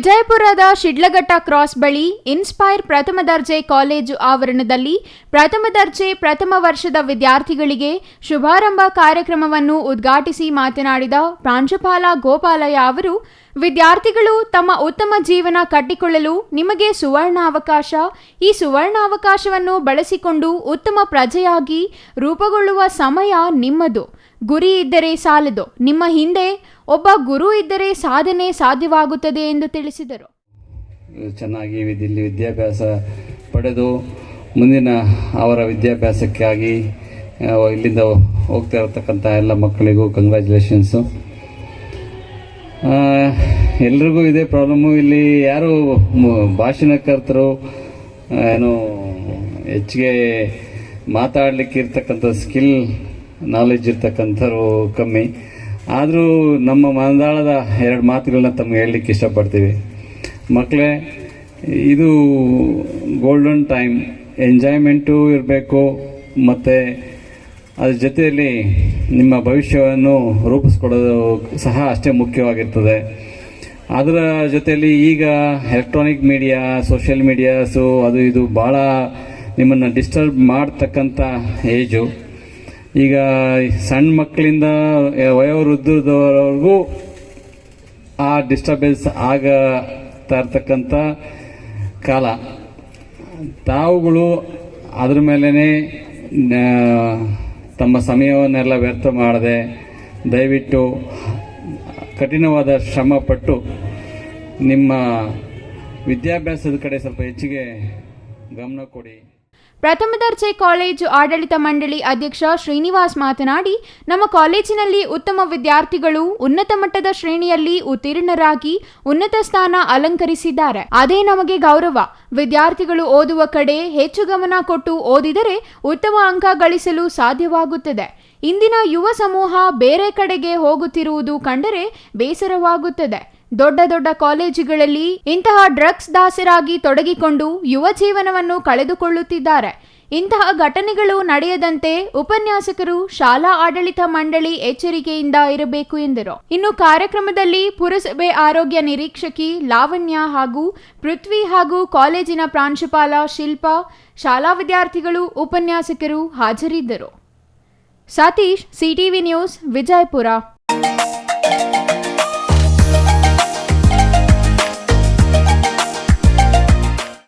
ವಿಜಯಪುರದ ಶಿಡ್ಲಘಟ್ಟ ಕ್ರಾಸ್ ಬಳಿ ಇನ್ಸ್ಪೈರ್ ಪ್ರಥಮ ದರ್ಜೆ ಕಾಲೇಜು ಆವರಣದಲ್ಲಿ ಪ್ರಥಮ ದರ್ಜೆ ಪ್ರಥಮ ವರ್ಷದ ವಿದ್ಯಾರ್ಥಿಗಳಿಗೆ ಶುಭಾರಂಭ ಕಾರ್ಯಕ್ರಮವನ್ನು ಉದ್ಘಾಟಿಸಿ ಮಾತನಾಡಿದ ಪ್ರಾಂಶುಪಾಲ ಗೋಪಾಲಯ್ಯ ಅವರು, ವಿದ್ಯಾರ್ಥಿಗಳು ತಮ್ಮ ಉತ್ತಮ ಜೀವನ ಕಟ್ಟಿಕೊಳ್ಳಲು ನಿಮಗೆ ಸುವರ್ಣಾವಕಾಶ. ಈ ಸುವರ್ಣಾವಕಾಶವನ್ನು ಬಳಸಿಕೊಂಡು ಉತ್ತಮ ಪ್ರಜೆಯಾಗಿ ರೂಪುಗೊಳ್ಳುವ ಸಮಯ ನಿಮ್ಮದು. ಗುರಿ ಇದ್ದರೆ ಸಾಲದು. ನಿಮ್ಮ ಹಿಂದೆ ಒಬ್ಬ ಗುರು ಇದ್ದರೆ ಸಾಧನೆ ಸಾಧ್ಯವಾಗುತ್ತದೆ ಎಂದು ತಿಳಿಸಿದರು. ಚೆನ್ನಾಗಿ ಇಲ್ಲಿ ವಿದ್ಯಾಭ್ಯಾಸ ಪಡೆದು ಮುಂದಿನ ಅವರ ವಿದ್ಯಾಭ್ಯಾಸಕ್ಕಾಗಿ ಇಲ್ಲಿಂದ ಹೋಗ್ತಾ ಇರತಕ್ಕಂಥ ಎಲ್ಲ ಮಕ್ಕಳಿಗೂ ಕಂಗ್ರ್ಯಾಚುಲೇಷನ್ಸು ಎಲ್ರಿಗೂ ಇದೇ ಪ್ರಾಬ್ಲಮ್ಮು ಇಲ್ಲಿ ಯಾರು ಭಾಷಣಕರ್ತರು ಏನು, ಹೆಚ್ಚಿಗೆ ಮಾತಾಡಲಿಕ್ಕೆ ಇರ್ತಕ್ಕಂಥ ಸ್ಕಿಲ್ ನಾಲೆಜ್ ಇರ್ತಕ್ಕಂಥವ್ರು ಕಮ್ಮಿ. ಆದರೂ ನಮ್ಮ ಮನದಾಳದ ಎರಡು ಮಾತುಗಳನ್ನ ತಮಗೆ ಹೇಳಲಿಕ್ಕೆ ಇಷ್ಟಪಡ್ತೀವಿ. ಮಕ್ಕಳೇ ಇದು ಗೋಲ್ಡನ್ ಟೈಮ್ ಎಂಜಾಯ್ಮೆಂಟು ಇರಬೇಕು, ಮತ್ತು ಅದ್ರ ಜೊತೆಯಲ್ಲಿ ನಿಮ್ಮ ಭವಿಷ್ಯವನ್ನು ರೂಪಿಸ್ಕೊಡೋದು ಸಹ ಅಷ್ಟೇ ಮುಖ್ಯವಾಗಿರ್ತದೆ. ಅದರ ಜೊತೆಯಲ್ಲಿ ಈಗ ಎಲೆಕ್ಟ್ರಾನಿಕ್ ಮೀಡಿಯಾ ಸೋಷಿಯಲ್ ಮೀಡಿಯಾಸು ಅದು ಇದು ಭಾಳ ನಿಮ್ಮನ್ನು ಡಿಸ್ಟರ್ಬ್ ಮಾಡ್ತಕ್ಕಂಥ ಏಜು ಈಗ ಸಣ್ಣ ಮಕ್ಕಳಿಂದ ವಯೋವೃದ್ಧದವರೆಗೂ ಆ ಡಿಸ್ಟರ್ಬೆನ್ಸ್ ಆಗತಾ ಇರ್ತಕ್ಕಂಥ ಕಾಲ. ತಾವುಗಳು ಅದ್ರ ಮೇಲೇ ತಮ್ಮ ಸಮಯವನ್ನೆಲ್ಲ ವ್ಯರ್ಥ ಮಾಡದೆ, ದಯವಿಟ್ಟು ಕಠಿಣವಾದ ಶ್ರಮ ಪಟ್ಟು ನಿಮ್ಮ ವಿದ್ಯಾಭ್ಯಾಸದ ಕಡೆ ಸ್ವಲ್ಪ ಹೆಚ್ಚಿಗೆ ಗಮನ ಕೊಡಿ. ಪ್ರಥಮ ದರ್ಜೆ ಕಾಲೇಜು ಆಡಳಿತ ಮಂಡಳಿ ಅಧ್ಯಕ್ಷ ಶ್ರೀನಿವಾಸ್ ಮಾತನಾಡಿ, ನಮ್ಮ ಕಾಲೇಜಿನಲ್ಲಿ ಉತ್ತಮ ವಿದ್ಯಾರ್ಥಿಗಳು ಉನ್ನತ ಮಟ್ಟದ ಶ್ರೇಣಿಯಲ್ಲಿ ಉತ್ತೀರ್ಣರಾಗಿ ಉನ್ನತ ಸ್ಥಾನ ಅಲಂಕರಿಸಿದ್ದಾರೆ. ಅದೇ ನಮಗೆ ಗೌರವ. ವಿದ್ಯಾರ್ಥಿಗಳು ಓದುವ ಕಡೆ ಹೆಚ್ಚು ಗಮನ ಕೊಟ್ಟು ಓದಿದರೆ ಉತ್ತಮ ಅಂಕ ಗಳಿಸಲು ಸಾಧ್ಯವಾಗುತ್ತದೆ. ಇಂದಿನ ಯುವ ಸಮೂಹ ಬೇರೆ ಕಡೆಗೆ ಹೋಗುತ್ತಿರುವುದು ಕಂಡರೆ ಬೇಸರವಾಗುತ್ತದೆ. ದೊಡ್ಡ ದೊಡ್ಡ ಕಾಲೇಜುಗಳಲ್ಲಿ ಇಂತಹ ಡ್ರಗ್ಸ್ ದಾಸರಾಗಿ ತೊಡಗಿಕೊಂಡು ಯುವ ಜೀವನವನ್ನು ಕಳೆದುಕೊಳ್ಳುತ್ತಿದ್ದಾರೆ. ಇಂತಹ ಘಟನೆಗಳು ನಡೆಯದಂತೆ ಉಪನ್ಯಾಸಕರು ಶಾಲಾ ಆಡಳಿತ ಮಂಡಳಿ ಎಚ್ಚರಿಕೆಯಿಂದ ಇರಬೇಕು ಎಂದರು. ಇನ್ನು ಕಾರ್ಯಕ್ರಮದಲ್ಲಿ ಪುರಸಭೆ ಆರೋಗ್ಯ ನಿರೀಕ್ಷಕಿ ಲಾವಣ್ಯ ಹಾಗೂ ಪೃಥ್ವಿ ಹಾಗೂ ಕಾಲೇಜಿನ ಪ್ರಾಂಶುಪಾಲ ಶಿಲ್ಪಾ, ಶಾಲಾ ವಿದ್ಯಾರ್ಥಿಗಳು, ಉಪನ್ಯಾಸಕರು ಹಾಜರಿದ್ದರು. Satish, CTV news, Vijayapura.